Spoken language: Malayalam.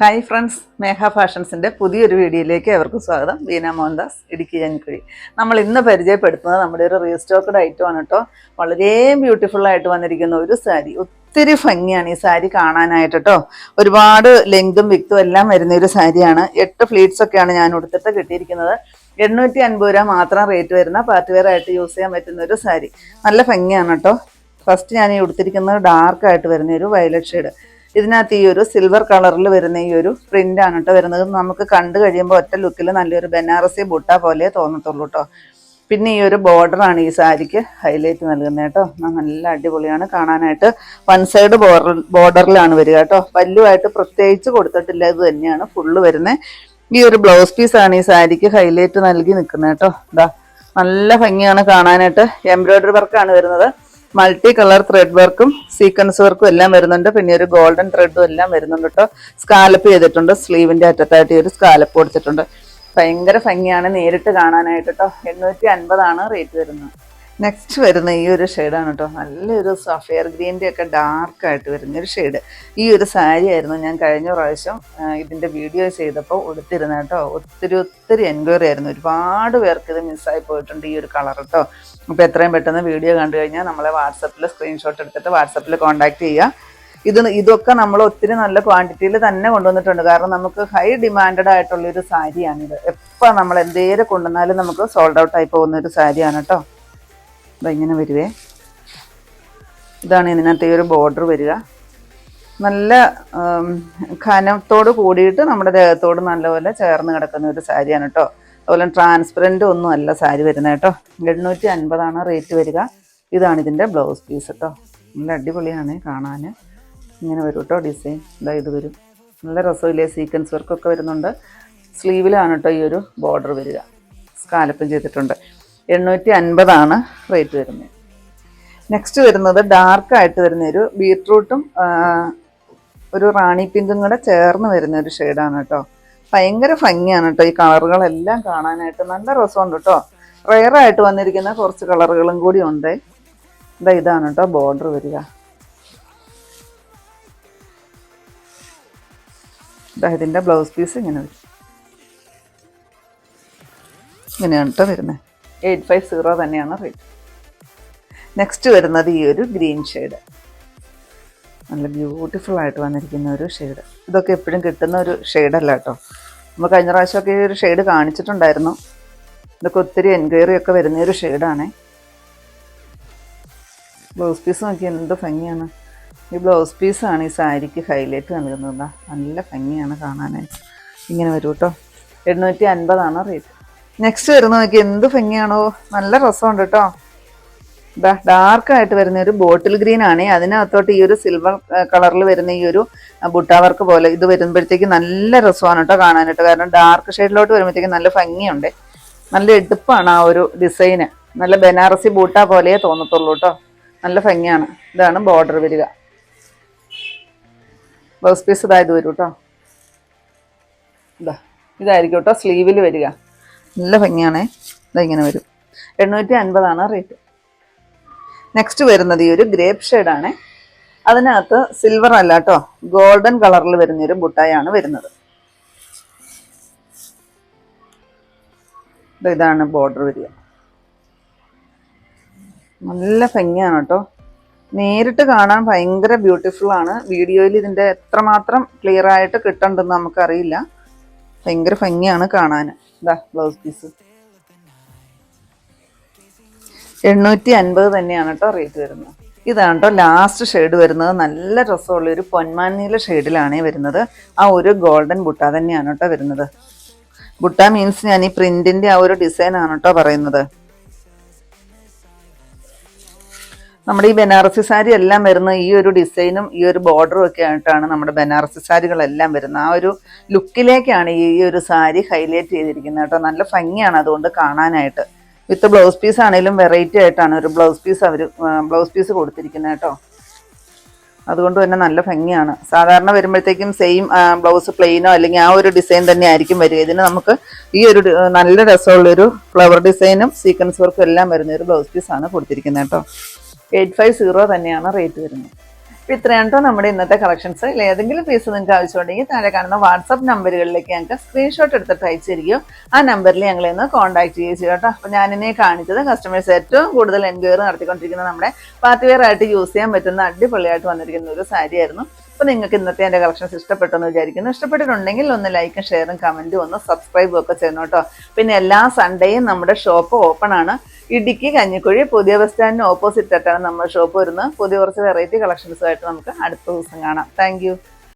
ഹായ് ഫ്രണ്ട്സ് മേഘ ഫാഷൻസിന്റെ പുതിയൊരു വീഡിയോയിലേക്ക് അവർക്ക് സ്വാഗതം. വീന മോഹൻദാസ് ഇടുക്കി ജനിക്കുഴി നമ്മൾ ഇന്ന് പരിചയപ്പെടുത്തുന്നത് നമ്മുടെ ഒരു റീസ്റ്റോക്കഡ് ഐറ്റം ആണ് കേട്ടോ. വളരെ ബ്യൂട്ടിഫുള്ളായിട്ട് വന്നിരിക്കുന്ന ഒരു സാരി. ഒത്തിരി ഭംഗിയാണ് ഈ സാരി കാണാനായിട്ട് കേട്ടോ. ഒരുപാട് ലെങ്തും വിക്തും എല്ലാം വരുന്ന ഒരു സാരിയാണ്. എട്ട് ഫ്ലീറ്റ്സ് ഒക്കെയാണ് ഞാൻ ഉടുത്തിട്ട് കിട്ടിയിരിക്കുന്നത്. എണ്ണൂറ്റി അൻപത് രൂപ മാത്രം റേറ്റ് വരുന്ന പാർട്ടി വെയർ ആയിട്ട് യൂസ് ചെയ്യാൻ പറ്റുന്ന ഒരു സാരി. നല്ല ഭംഗിയാണ് കേട്ടോ. ഫസ്റ്റ് ഞാൻ ഈ ഉടുത്തിരിക്കുന്നത് ഡാർക്ക് ആയിട്ട് വരുന്ന ഒരു വയലറ്റ് ഷെയ്ഡ് ഇതിനകത്ത് ഈ ഒരു സിൽവർ കളറിൽ വരുന്ന ഈ ഒരു പ്രിന്റ് ആണ് കേട്ടോ വരുന്നത്. നമുക്ക് കണ്ടു കഴിയുമ്പോൾ ഒറ്റ ലുക്കിൽ നല്ലൊരു ബനാറസി ബുട്ട പോലെ തോന്നത്തുള്ളൂ കേട്ടോ പിന്നെ ഈ ഒരു ബോർഡറാണ് ഈ സാരിക്ക് ഹൈലൈറ്റ് നൽകുന്നത് കേട്ടോ നല്ല അടിപൊളിയാണ് കാണാനായിട്ട്. വൺ സൈഡ് ബോർഡർ ബോർഡറിലാണ് വരിക കേട്ടോ വല്ലുമായിട്ട് പ്രത്യേകിച്ച് കൊടുത്തിട്ടില്ല. ഇത് തന്നെയാണ് ഫുള്ള് വരുന്നത് ഈ ഒരു ബ്ലൗസ് പീസാണ് ഈ സാരിക്ക് ഹൈലൈറ്റ് നൽകി നിൽക്കുന്നത് കേട്ടോ ഇതാ നല്ല ഭംഗിയാണ് കാണാനായിട്ട്. എംബ്രോയിഡറി വർക്കാണ് വരുന്നത്. മൾട്ടി കളർ ത്രെഡ് വർക്കും സീക്വൻസ് വർക്കും എല്ലാം വരുന്നുണ്ട്. പിന്നെ ഒരു ഗോൾഡൻ ത്രെഡും എല്ലാം വരുന്നുണ്ട് കേട്ടോ സ്കാലപ്പ് ചെയ്തിട്ടുണ്ട്. സ്ലീവിന്റെ അറ്റത്തായിട്ട് ഈ ഒരു സ്കാലപ്പ് കൊടുത്തിട്ടുണ്ട്. ഭയങ്കര ഭംഗിയാണ് നേരിട്ട് കാണാനായിട്ട് കേട്ടോ എണ്ണൂറ്റി അൻപതാണ് റേറ്റ് വരുന്നത്. നെക്സ്റ്റ് വരുന്ന ഈ ഒരു ഷെയ്ഡാണ് കേട്ടോ നല്ലൊരു സഫയർ ഗ്രീന്റെ ഒക്കെ ഡാർക്കായിട്ട് വരുന്ന ഒരു ഷെയ്ഡ് ഈ ഒരു സാരി ആയിരുന്നു ഞാൻ കഴിഞ്ഞ പ്രാവശ്യം ഇതിന്റെ വീഡിയോ ചെയ്തപ്പോൾ ഉടുത്തിരുന്ന കേട്ടോ ഒത്തിരി ഒത്തിരി എൻക്വയറി ആയിരുന്നു. ഒരുപാട് പേർക്ക് ഇത് മിസ്സായി പോയിട്ടുണ്ട് ഈ ഒരു കളർ കേട്ടോ അപ്പോൾ എത്രയും പെട്ടെന്ന് വീഡിയോ കണ്ടു കഴിഞ്ഞാൽ നമ്മളെ വാട്സപ്പിൽ സ്ക്രീൻഷോട്ട് എടുത്തിട്ട് വാട്സപ്പിൽ കോൺടാക്ട് ചെയ്യുക ഇത് ഇതൊക്കെ നമ്മൾ ഒത്തിരി നല്ല ക്വാണ്ടിറ്റിയിൽ തന്നെ കൊണ്ടുവന്നിട്ടുണ്ട്. കാരണം നമുക്ക് ഹൈ ഡിമാൻഡഡ് ആയിട്ടുള്ള ഒരു സാരിയാണിത് എപ്പോൾ നമ്മൾ എന്തേലും കൊണ്ടുവന്നാലും നമുക്ക് സോൾഡ് ഔട്ട് ആയി പോകുന്ന ഒരു സാരിയാണ് കേട്ടോ ഇങ്ങനെ വരുവേ. ഇതാണ് ഇതിനകത്ത് ഒരു ബോർഡർ വരിക. നല്ല ഖനത്തോട് കൂടിയിട്ട് നമ്മുടെ ദേഹത്തോട് നല്ലപോലെ ചേർന്ന് കിടക്കുന്ന ഒരു സാരിയാണ് കേട്ടോ അതുപോലെ ട്രാൻസ്പെറന്റ് ഒന്നും അല്ല സാരി വരുന്നത് കേട്ടോ എണ്ണൂറ്റി അൻപതാണ് റേറ്റ് വരിക. ഇതാണ് ഇതിന്റെ ബ്ലൗസ് പീസ് കേട്ടോ നല്ല അടിപൊളിയാണ് കാണാൻ ഇങ്ങനെ വരും കേട്ടോ ഡിസൈൻ ഇതാ ഇത് വരും. നല്ല രസമില്ലേ? സീക്വൻസ് വർക്കൊക്കെ വരുന്നുണ്ട്. സ്ലീവിലാണ് കേട്ടോ ഈ ഒരു ബോർഡർ വരിക. സ്കാലപ്പും ചെയ്തിട്ടുണ്ട്. എണ്ണൂറ്റി അൻപതാണ് റേറ്റ് വരുന്നത്. നെക്സ്റ്റ് വരുന്നത് ഡാർക്കായിട്ട് വരുന്ന ഒരു ബീട്രൂട്ടും ഒരു റാണി പിങ്കും കൂടെ ചേർന്ന് വരുന്ന ഒരു ഷെയ്ഡാണ് കേട്ടോ ഭയങ്കര ഭംഗിയാണ് കേട്ടോ ഈ കളറുകളെല്ലാം കാണാനായിട്ട്. നല്ല രസമുണ്ട് കേട്ടോ റയറായിട്ട് വന്നിരിക്കുന്ന കുറച്ച് കളറുകളും കൂടി ഉണ്ട്. ഇതാ ഇതാണ് കേട്ടോ ബോർഡർ വരിക. ഇതാ ഇതിന്റെ ബ്ലൗസ് പീസ് ഇങ്ങനെ വരും. ഇങ്ങനെയാണ് കേട്ടോ വരുന്നത്. എയ്റ്റ് ഫൈവ് സീറോ തന്നെയാണ് റേറ്റ് നെക്സ്റ്റ് വരുന്നത് ഈ ഒരു ഗ്രീൻ ഷെയ്ഡ്. നല്ല ബ്യൂട്ടിഫുൾ ആയിട്ട് വന്നിരിക്കുന്ന ഒരു ഷെയ്ഡ്. ഇതൊക്കെ എപ്പോഴും കിട്ടുന്ന ഒരു ഷെയ്ഡല്ല കേട്ടോ. നമ്മൾ കഴിഞ്ഞ പ്രാവശ്യമൊക്കെ ഈ ഒരു ഷെയ്ഡ് കാണിച്ചിട്ടുണ്ടായിരുന്നു. ഇതൊക്കെ ഒത്തിരി എൻക്വയറി ഒക്കെ വരുന്ന ഒരു ഷെയ്ഡാണേ. ബ്ലൗസ് പീസ് നോക്കി എന്ത് ഭംഗിയാണ്. ഈ ബ്ലൗസ് പീസാണ് ഈ സാരിക്ക് ഹൈലൈറ്റ് നൽകുന്നത്. നല്ല ഭംഗിയാണ് കാണാനായിട്ട്. ഇങ്ങനെ വരും കേട്ടോ. എണ്ണൂറ്റി അൻപതാണ് റേറ്റ് നെക്സ്റ്റ് വരുന്ന നോക്കി എന്ത് ഭംഗിയാണോ. നല്ല രസമുണ്ട് കേട്ടോ. ഇതാ ഡാർക്ക് ആയിട്ട് വരുന്ന ഒരു ബോട്ടിൽ ഗ്രീൻ ആണ്. അതിനകത്തോട്ട് ഈ ഒരു സിൽവർ കളറിൽ വരുന്ന ഈ ഒരു ബുട്ട വർക്ക് പോലെ ഇത് വരുമ്പോഴത്തേക്ക് നല്ല രസമാണ് കേട്ടോ കാണാനായിട്ട്. കാരണം ഡാർക്ക് ഷെയ്ഡിലോട്ട് വരുമ്പോഴത്തേക്ക് നല്ല ഭംഗിയുണ്ട്. നല്ല എടുപ്പാണ് ആ ഒരു ഡിസൈന് നല്ല ബനാറസി ബൂട്ട പോലെയേ തോന്നത്തുള്ളൂ കേട്ടോ. നല്ല ഭംഗിയാണ്. ഇതാണ് ബോർഡർ വരിക. ബ്ലൗസ് പീസ് ഇതായത് വരും കേട്ടോ. ഇതാ ഇതായിരിക്കും കേട്ടോ സ്ലീവിൽ വരിക. നല്ല ഭംഗിയാണേ. ഇതിങ്ങനെ വരും. എണ്ണൂറ്റി അൻപതാണ് റേറ്റ്. നെക്സ്റ്റ് വരുന്നത് ഈ ഒരു ഗ്രേപ്പ് ഷെയ്ഡാണ്. അതിനകത്ത് സിൽവർ അല്ല കേട്ടോ ഗോൾഡൻ കളറിൽ വരുന്ന ഒരു ബുട്ടായാണ് വരുന്നത്. ഇതാണ് ബോർഡർ വരിക. നല്ല ഭംഗിയാണ് കേട്ടോ. നേരിട്ട് കാണാൻ ഭയങ്കര ബ്യൂട്ടിഫുൾ ആണ്. വീഡിയോയിൽ ഇതിന്റെ എത്രമാത്രം ക്ലിയർ ആയിട്ട് കിട്ടണ്ടെന്ന് നമുക്കറിയില്ല. ഭയങ്കര ഭംഗിയാണ് കാണാൻ. ഇതാ ബ്ലൗസ് പീസ് എണ്ണൂറ്റി അൻപത് തന്നെയാണ് കേട്ടോ റേറ്റ് വരുന്നത്. ഇതാണ് കേട്ടോ ലാസ്റ്റ് ഷെയ്ഡ് വരുന്നത്. നല്ല രസമുള്ള ഒരു പൊന്മാനീല ഷെയ്ഡിലാണ് വരുന്നത്. ആ ഒരു ഗോൾഡൻ ബുട്ട തന്നെയാണ് കേട്ടോ വരുന്നത്. ബുട്ട മീൻസ് ഞാൻ ഈ പ്രിന്റിന്റെ ആ ഒരു ഡിസൈൻ ആണ് കേട്ടോ പറയുന്നത്. നമ്മുടെ ഈ ബനാറസി സാരി എല്ലാം വരുന്ന ഈ ഒരു ഡിസൈനും ഈ ഒരു ബോർഡറും ഒക്കെ ആയിട്ടാണ് നമ്മുടെ ബനാറസി സാരികളെല്ലാം വരുന്നത്. ആ ഒരു ലുക്കിലേക്കാണ് ഈ ഒരു സാരി ഹൈലൈറ്റ് ചെയ്തിരിക്കുന്നത് കേട്ടോ. നല്ല ഭംഗിയാണ് അതുകൊണ്ട് കാണാനായിട്ട്. വിത്ത് ബ്ലൗസ് പീസ് ആണെങ്കിലും വെറൈറ്റി ആയിട്ടാണ് ഒരു ബ്ലൗസ് പീസ് അവർ ബ്ലൗസ് പീസ് കൊടുത്തിരിക്കുന്നത് കേട്ടോ. അതുകൊണ്ട് തന്നെ നല്ല ഭംഗിയാണ്. സാധാരണ വരുമ്പോഴത്തേക്കും സെയിം ബ്ലൗസ് പ്ലെയിനോ അല്ലെങ്കിൽ ആ ഒരു ഡിസൈൻ തന്നെ ആയിരിക്കും വരിക. ഇതിന് നമുക്ക് ഈ ഒരു നല്ല രസമുള്ളൊരു ഫ്ലവർ ഡിസൈനും സീക്വൻസ് വർക്കും എല്ലാം വരുന്ന ഒരു ബ്ലൗസ് പീസാണ് കൊടുത്തിരിക്കുന്നത് കേട്ടോ. എയ്റ്റ് ഫൈവ് സീറോ തന്നെയാണ് റേറ്റ് വരുന്നത്. അപ്പോൾ ഇത്രയാണ് കേട്ടോ നമ്മുടെ ഇന്നത്തെ കളക്ഷൻസ് ഏതെങ്കിലും പീസ് നിങ്ങൾക്ക് ആവശ്യമുണ്ടെങ്കിൽ താഴെ കാണുന്ന വാട്സപ്പ് നമ്പറുകളിലേക്ക് ഞങ്ങൾക്ക് സ്ക്രീൻഷോട്ട് എടുത്തിട്ട് അയച്ചു തരികയോ ആ നമ്പറിൽ ഞങ്ങളെ ഒന്ന് കോൺടാക്ട് ചെയ്യുക ചെയ്യുക കേട്ടോ അപ്പോൾ ഞാനിനെ കാണിച്ചത് കസ്റ്റമേഴ്സ് ഏറ്റവും കൂടുതൽ എൻക്വയറി നടത്തിക്കൊണ്ടിരിക്കുന്ന നമ്മുടെ പാർട്ടി വെയർ ആയിട്ട് യൂസ് ചെയ്യാൻ പറ്റുന്ന അടിപൊളിയായിട്ട് വന്നിരിക്കുന്ന ഒരു സാരി ആയിരുന്നു. അപ്പോൾ നിങ്ങൾക്ക് ഇന്നത്തെ എന്റെ കളക്ഷൻസ് ഇഷ്ടപ്പെട്ടെന്ന് വിചാരിക്കുന്നു. ഇഷ്ടപ്പെട്ടിട്ടുണ്ടെങ്കിൽ ഒന്ന് ലൈക്കും ഷെയറും കമന്റും ഒന്ന് സബ്സ്ക്രൈബും ഒക്കെ ചെയ്യണം കേട്ടോ പിന്നെ എല്ലാ സൺഡേയും നമ്മുടെ ഷോപ്പ് ഓപ്പൺ ആണ്. ഇടുക്കി കഞ്ഞിക്കുഴി പുതിയ ബസ് സ്റ്റാൻഡിന് ഓപ്പോസിറ്റ് ആയിട്ടാണ് നമ്മുടെ ഷോപ്പ് വരുന്നത്. പുതിയ കുറച്ച് വെറൈറ്റി കളക്ഷൻസുമായിട്ട് നമുക്ക് അടുത്ത ദിവസം കാണാം. താങ്ക്